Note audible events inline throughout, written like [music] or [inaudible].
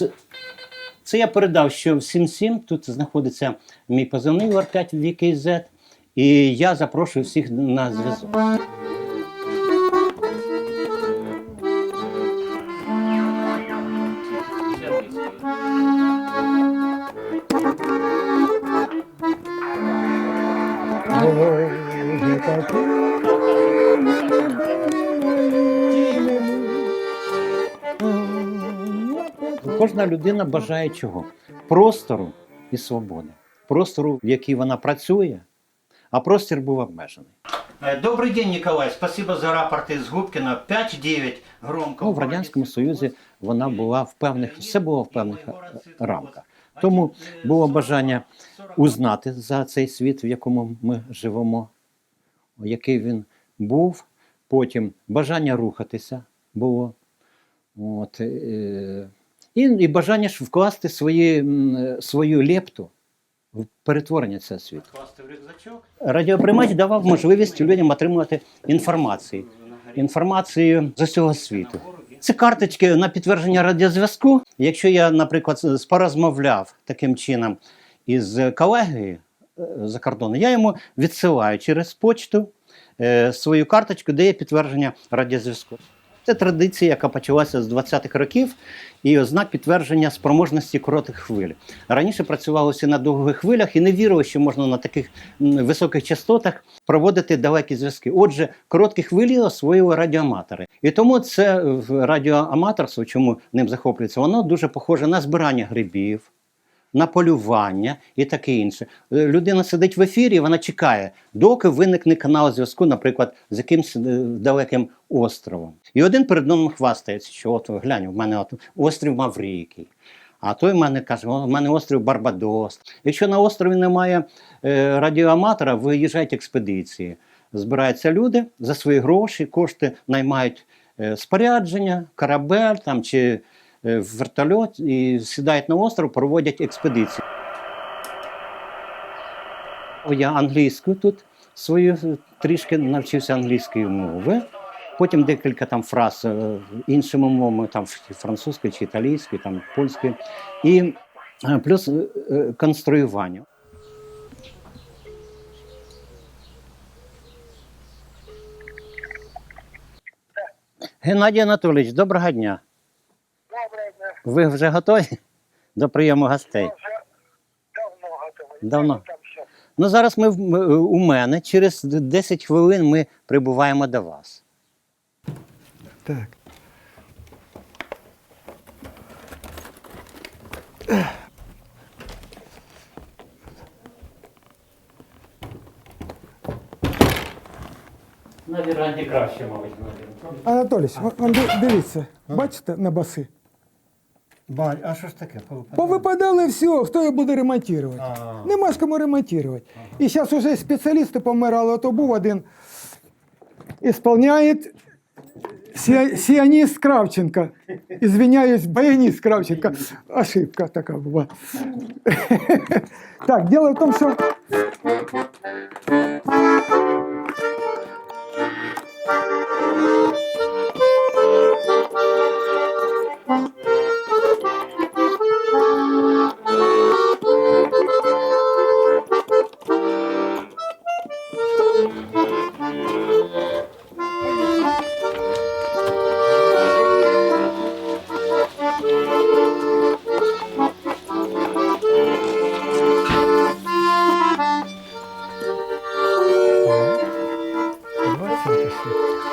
Це, це я передав, що в 77 тут знаходиться мій позивний УР5 VKZ, і я запрошую всіх на зв'язок. Кожна людина бажає чого? Простору і свободи. Простору, в якій вона працює, а простір був обмежений. Добрий день, Ніколай. Спасибо за рапорти з Губкіна. 5-9 громко. Ну, в Радянському Союзі вона була в певних, все було в певних е, рамках. Тому було бажання узнати за цей світ, в якому ми живемо, який він був. Потім бажання рухатися було. От, е, і, і бажання ж вкласти свої, свою лепту в перетворення цього світу. Радіоприймач давав можливість людям отримувати інформацію. Інформацію з усього світу. Це карточки на підтвердження радіозв'язку. Якщо я, наприклад, порозмовляв таким чином із колегою е, за кордону, я йому відсилаю через почту е, свою карточку, де є підтвердження радіозв'язку. Це традиція, яка почалася з 20-х років, і ознак підтвердження спроможності коротких хвиль. Раніше працювалося на довгих хвилях і не вірили, що можна на таких високих частотах проводити далекі зв'язки. Отже, короткі хвилі освоїли радіоаматори. І тому це радіоаматорство, чому ним захоплюється, воно дуже похоже на збирання грибів. На полювання і таке інше. Е, Людина сидить в ефірі, вона чекає, доки виникне канал зв'язку, наприклад, з якимсь е, далеким островом. І один перед одним хвастається, що от глянь, в мене от острів Маврикій. А той в мене каже, «О, в мене острів Барбадос. Якщо на острові немає е, радіоаматора, виїжджають експедиції. Збираються люди за свої гроші, кошти наймають е, спорядження, корабель там, чи е, вертольот і сідають на остров, проводять експедиції. Я англійську тут свою е, трішки навчився англійської мови. Потім декілька там фраз іншими мовами, там французькою чи італійською, там польською. І плюс конструювання. Геннадій Анатолійович, доброго дня. Ви вже готові до прийому гостей? Вже давно готовий. Давно. Ну зараз ми в- у мене через 10 хвилин ми прибуваємо до вас. Так. На віранді краще, мабуть, Анатолій, он ди- дивіться, бачите на баси? Баль, а що ж таке? Повипадали все, хто їх буде ремонтувати? А. Нема ж кому ремонтувати. І зараз вже спеціалісти помирали, то був один ісполняє сі- сіаніст Кравченко. Извиняюсь, баяніст Кравченко. Ошибка така була. [laughs] Так, дело в тому, що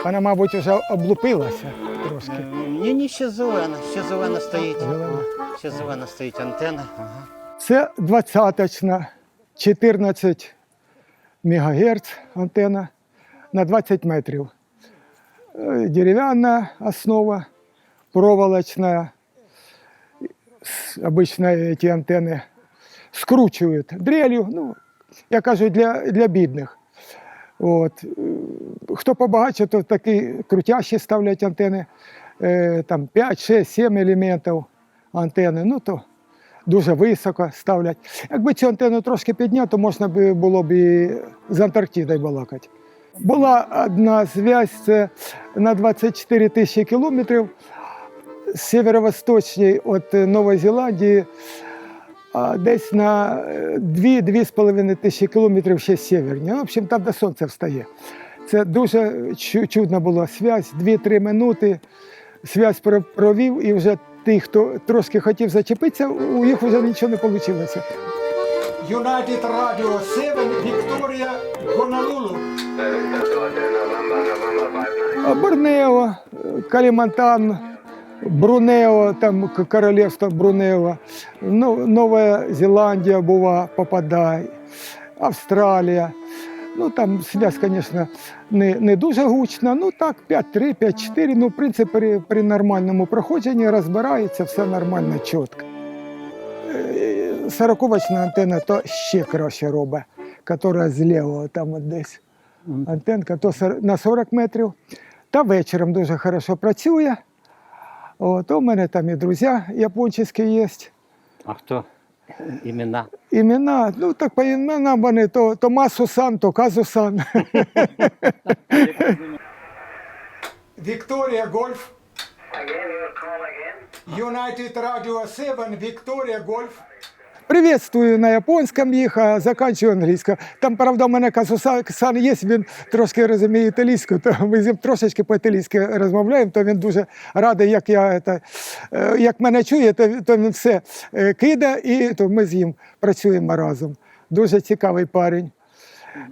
вона, мабуть, вже облупилася трошки. Ні, ні, ще зелена, ще зелена стоїть. Зелена. Ще зелена стоїть антенна. Ага. Це 20-точна, 14 МГц антенна на 20 метрів. Е, Дерев'яна основа, проволочна. С- Обычно эти антенны скручивают дрелью, ну, я кажу, для, для бідних. От. Хто побагаче, то такі крутящі ставлять антени, е, там 5, 6, 7 елементів антени, ну то дуже високо ставлять. Якби цю антенну трошки підняти, то можна було б і з Антарктидою балакати. Була одна зв'язь це на 24 тисячі кілометрів. з северо-восточній від Нової Зеландії, десь на 2-2,5 тисячі кілометрів ще северні. В общем, там, де сонце встає. Це дуже чу- чудна була связь. 2-3 минути связь провів, і вже ті, хто трошки хотів зачепитися, у них вже нічого не вийшло. United Radio 7, Victoria, Honolulu. Борнео, Калімантан, Брунео, там королівство Брунео, Ну, Нова Зеландія була, попадай, Австралія. Ну там связь, звісно, не, не дуже гучна. Ну так, 5-3, 5-4. Ну, в принципі, при, при нормальному проходженні розбирається, все нормально, чітко. Е, Сороковочна антенна то ще краще робить, яка з лівого там от десь антенка, то на 40 метрів. Та вечором дуже хорошо працює. От, у мене там і друзі японські є. А хто імена? Імена, ну так по іменам вони то, то Масу-сан, то Казу-сан. Вікторія Гольф. United Radio 7, Вікторія Гольф. Приветствую на японському їх, а заканчую англійською. Там, правда, у мене Казу-сан є, він трошки розуміє італійську, то ми з ним трошечки по-італійськи розмовляємо, то він дуже радий, як я це, е, як мене чує, то, то він все е, кидає, і то ми з ним працюємо разом. Дуже цікавий парень.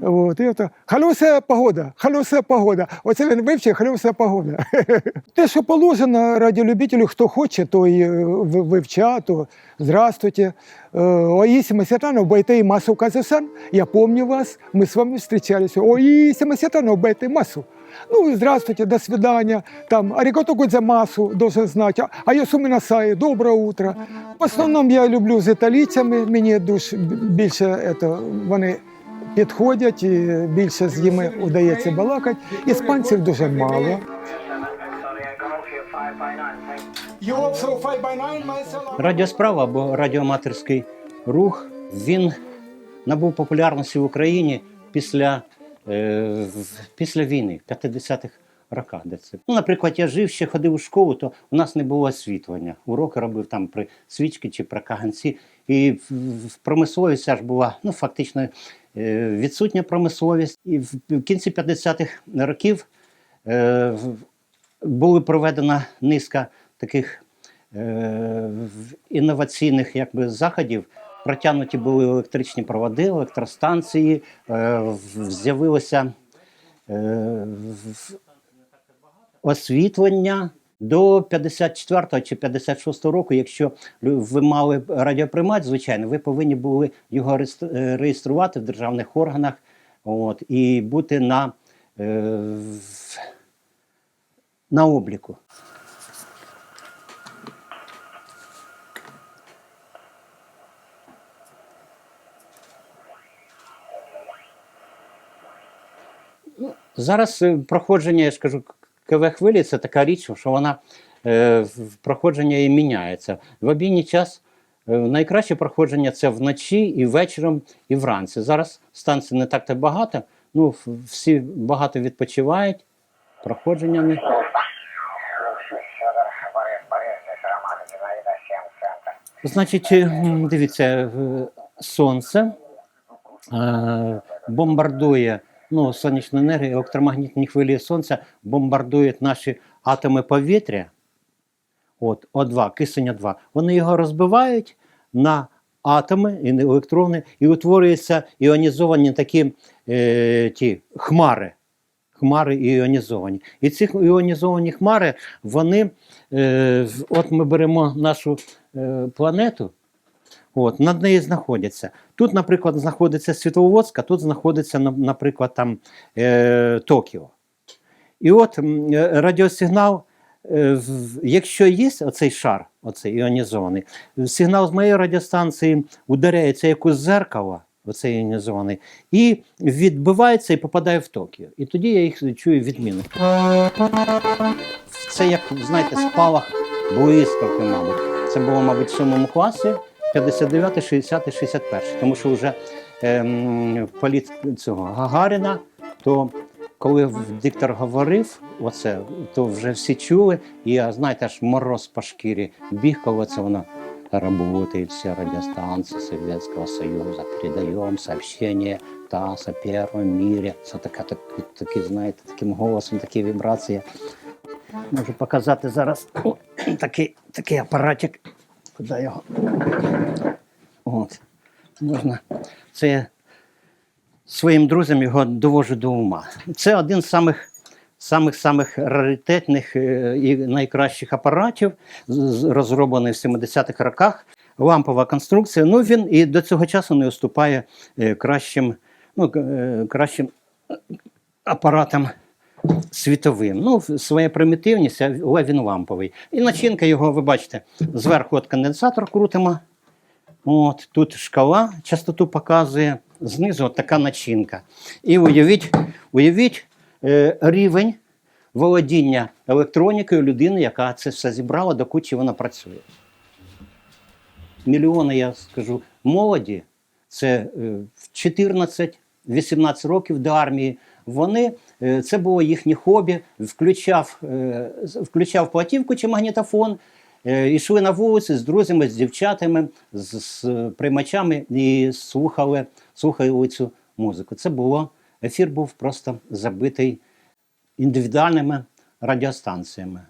От, і ото, халюса погода, халюса погода. Оце він вивчив халюса погода. [laughs] Те, що положено радіолюбителю, хто хоче, то і е, в- вивча, то здравствуйте. Э, Оиси Масятанов, Байтей Масу Казасан, я помню вас, мы с вами встречались. Оиси Масятанов, Байтей Масу. Ну, здравствуйте, до свидания. Там, аригото гудзамасу, должен знать. А- А я суминасай, доброе утро. В основному я люблю з італійцями, мені душ більше это, вони підходять, і більше з ними удається балакати. Іспанців дуже мало. You also 5 by 9 myself? Радіосправа або радіоаматорський рух він набув популярності в Україні після, е, після війни, 50-х роках. Де це. Ну, наприклад, я жив, ще ходив у школу, то у нас не було освітлення. Уроки робив там при свічки чи при каганці. І в- промисловість аж була ну, фактично відсутня промисловість. І в кінці 50-х років е, була проведена низка таких е, інноваційних якби, заходів. Протягнуті були електричні проводи, електростанції, е, з'явилося е, освітлення. До 54 чи 56 року, якщо ви мали радіоприймач, звичайно, ви повинні були його е, реєструвати в державних органах от, і бути на, е, на обліку. Зараз е, проходження, я ж кажу, КВ хвилі це така річ, що вона е, в- проходження і міняється. В обійний час е, найкраще проходження це вночі і вечором, і вранці. Зараз станцій не так то багато. Ну, всі багато відпочивають, проходження не. Значить, е, дивіться, е, сонце е, бомбардує ну, сонячну енергію, електромагнітні хвилі сонця бомбардують наші атоми повітря. От, О2, кисень О2. Вони його розбивають на атоми і електрони, і утворюються іонізовані такі е, ті хмари. Хмари іонізовані. І ці іонізовані хмари, вони, е, от ми беремо нашу е, планету, От, над нею знаходяться. Тут, наприклад, знаходиться Світловодська, тут знаходиться, наприклад, там е, Токіо. І от е, радіосигнал, е, якщо є оцей шар, оцей іонізований, сигнал з моєї радіостанції ударяється як у зеркало, оцей іонізований, і відбивається і попадає в Токіо. І тоді я їх чую відміну. Це як, знаєте, спалах блискавки, мабуть. Це було, мабуть, в сьомому класі, 59, 60, 61. Тому що вже ем, політ цього Гагаріна, то коли диктор говорив оце, то вже всі чули, і знаєте, аж мороз по шкірі біг, коли це воно работает вся радиостанция Советского Союза, передаем сообщение ТАСС о первом мире. Це така, так, такі, знаєте, таким голосом, такі вібрації. Можу показати зараз О, [clears throat] такий, такий апаратик. Куди його? От. Можна. Це своїм друзям його довожу до ума. Це один з самих самих самих раритетних е, і найкращих апаратів, розроблений в 70-х роках. Лампова конструкція. Ну він і до цього часу не уступає е, кращим, ну, е, кращим апаратам світовим. Ну, своя примітивність, але він ламповий. І начинка його, ви бачите, зверху от конденсатор крутимо. От, тут шкала частоту показує, знизу от така начинка. І уявіть, уявіть е, рівень володіння електронікою людини, яка це все зібрала, до кучі вона працює. Мільйони, я скажу, молоді, це е, в 14-18 років до армії. Вони це було їхнє хобі, включав, е, включав платівку чи магнітофон, е, йшли на вулиці з друзями, з дівчатами, з, з приймачами і слухали, слухали цю музику. Це було ефір був просто забитий індивідуальними радіостанціями.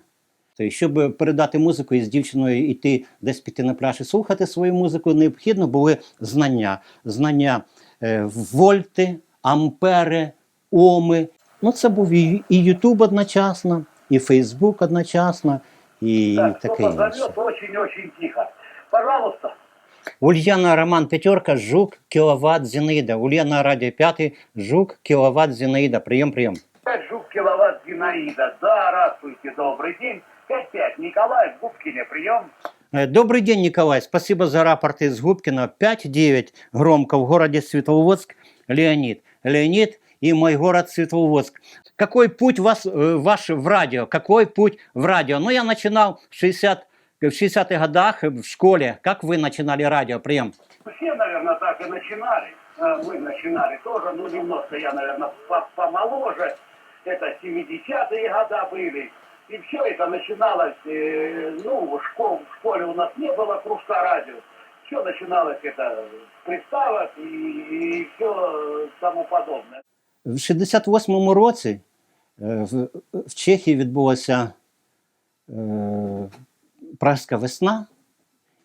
Тобто, щоб передати музику і з дівчиною йти десь піти на пляж і слухати свою музику, необхідно були знання. Знання е, вольти, ампери, оми. Ну, це був і, і Ютуб одночасно, і Фейсбук одночасно, і Так, кто таке інше. позовет, очень-очень тихо. Пожалуйста. Ульяна Роман Пятерка, Жук, Киловатт, Зинаида. Ульяна Радио 5, Жук, Киловатт, Зинаида. Прием, прием. 5 жук киловатт Зинаида. Здравствуйте, добрый день. 5-5. Николай в Губкине, прием. Э, Добрый день, Николай. Спасибо за рапорт из Губкина. 5-9. Громко в городе Светловодск. Леонид. Леонид и мой город Светловодск. Какой путь вас, э, ваш в радио? Какой путь в радио? Ну, я начинал в 60 в 60-х годах в школе. Как вы начинали радио? Прием. Все, наверное, так и начинали. Э, Мы начинали тоже, ну, немножко я, наверное, по- помоложе. Это 70-е года были. И все это начиналось, э, ну, школ- в школе у нас не было кружка радио. Все начиналось это приставок и, и все тому подобное. В 68-му році е, в, Чехії відбулася е, Пражська весна,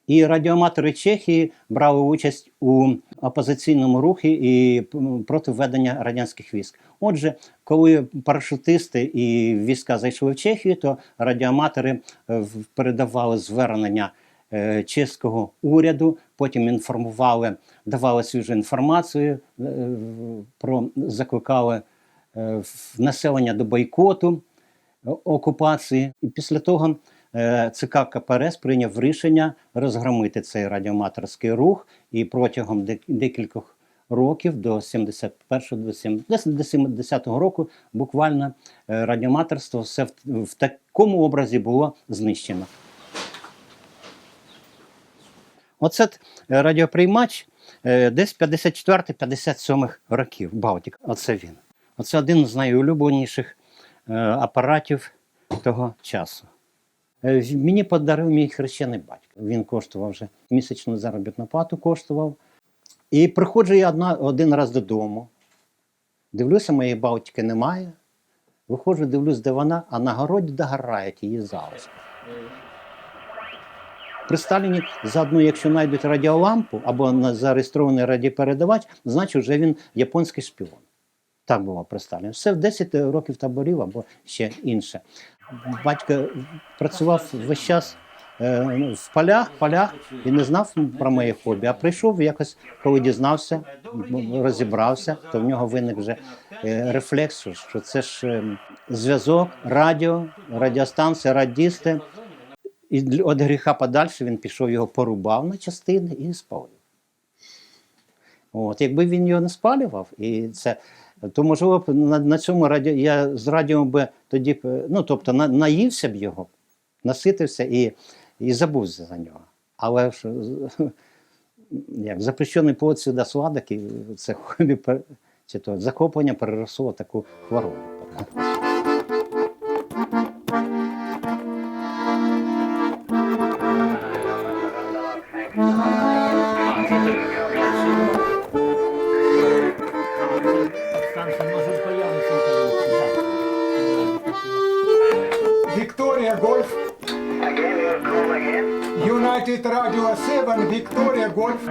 і радіоаматори Чехії брали участь у опозиційному рухі і проти введення радянських військ. Отже, коли парашутисти і війська зайшли в Чехію, то радіоаматори е, передавали звернення чеського уряду, потім інформували, давали свіжу інформацію е, про закликали е, населення до бойкоту е, окупації. І після того е, ЦК КПРС прийняв рішення розгромити цей радіоаматорський рух і протягом декількох років до 71-го, до 70 десь до 70-го року буквально е, радіоаматорство все в, в такому образі було знищено. Оце е, радіоприймач е, десь 54-57 років. Балтік. Оце він. Оце один з найулюбленіших е, апаратів того часу. Мені подарив мій хрещений батько. Він коштував вже місячну заробітну плату коштував. І приходжу я одна, один раз додому. Дивлюся, моєї Балтики немає. Виходжу, дивлюсь, де вона, а на городі догорають її залишки. При Сталіні заодно, якщо знайдуть радіолампу або зареєстрований радіопередавач, значить вже він японський шпіон. Так було при Сталіні. Все в 10 років таборів або ще інше. Батько працював весь час е, ну, в полях, полях і не знав про моє хобі. А прийшов якось, коли дізнався, розібрався, то в нього виник вже е, рефлекс, що- це ж е, зв'язок, радіо, радіостанція, радісти. І від гріха подальше він пішов, його порубав на частини і спалив. От, якби він його не спалював, і це, то можливо б на, на цьому радіо, я з радіо би тоді, ну тобто на, наївся б його, наситився і, і забув за нього. Але ж, [laughs] як запрещений плод сюди сладок, і це [laughs] хобі пер- ситуація. Захоплення переросло таку хворобу. United Radio 7 Victoria Golf.